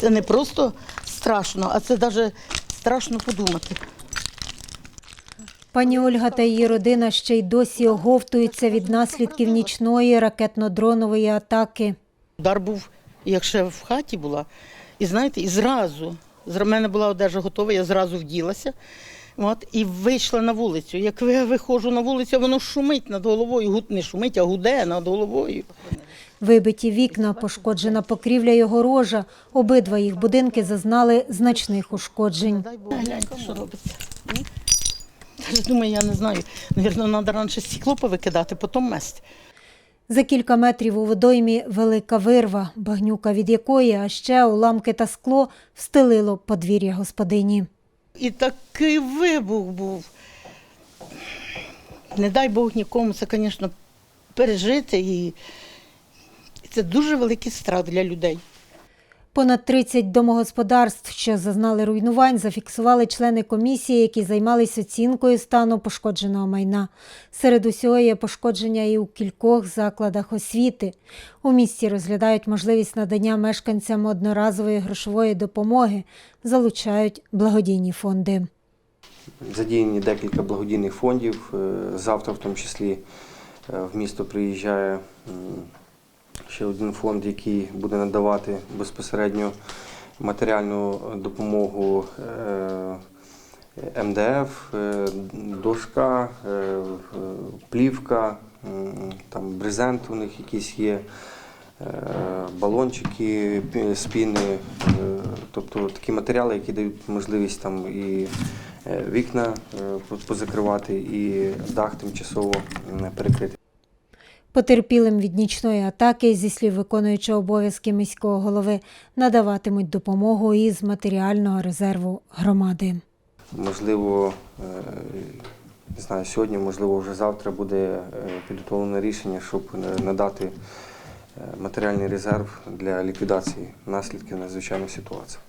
Це не просто страшно, а це навіть страшно подумати. Пані Ольга та її родина ще й досі оговтуються від наслідків нічної ракетно-дронової атаки. Удар був, як ще в хаті була. І знаєте, і зразу, з мене була одежа готова, я зразу вділася. От, і вийшла на вулицю. Як я виходжу на вулицю, воно шумить над головою. Гуд- Не шумить, а гуде над головою. Вибиті вікна, пошкоджена покрівля й огорожа. Обидва їх будинки зазнали значних ушкоджень. Гляньте, що робиться. Думаю, я не знаю. Навірно, треба раніше стекло повикидати, потім мести. За кілька метрів у водоймі велика вирва, багнюка від якої, а ще уламки та скло встелило подвір'я господині. І такий вибух був. Не дай Бог нікому це, звісно, пережити. І це дуже великий страх для людей. Понад 30 домогосподарств, що зазнали руйнувань, зафіксували члени комісії, які займалися оцінкою стану пошкодженого майна. Серед усього є пошкодження і у кількох закладах освіти. У місті розглядають можливість надання мешканцям одноразової грошової допомоги, залучають благодійні фонди. Задіяні декілька благодійних фондів. Е, Завтра, в тому числі, е, в місто приїжджає ще один фонд, який буде надавати безпосередньо матеріальну допомогу е, МДФ, е, дошка, е, плівка, там брезент у них якийсь є. Балончики, спіни, тобто такі матеріали, які дають можливість там і вікна позакривати, і дах тимчасово перекрити. Потерпілим від нічної атаки, зі слів виконуючого обов'язки міського голови, надаватимуть допомогу із матеріального резерву громади. Можливо, е, не знаю, сьогодні, можливо, вже завтра буде е, підготовлене рішення, щоб надати е, матеріальний резерв для ліквідації наслідків надзвичайної ситуації.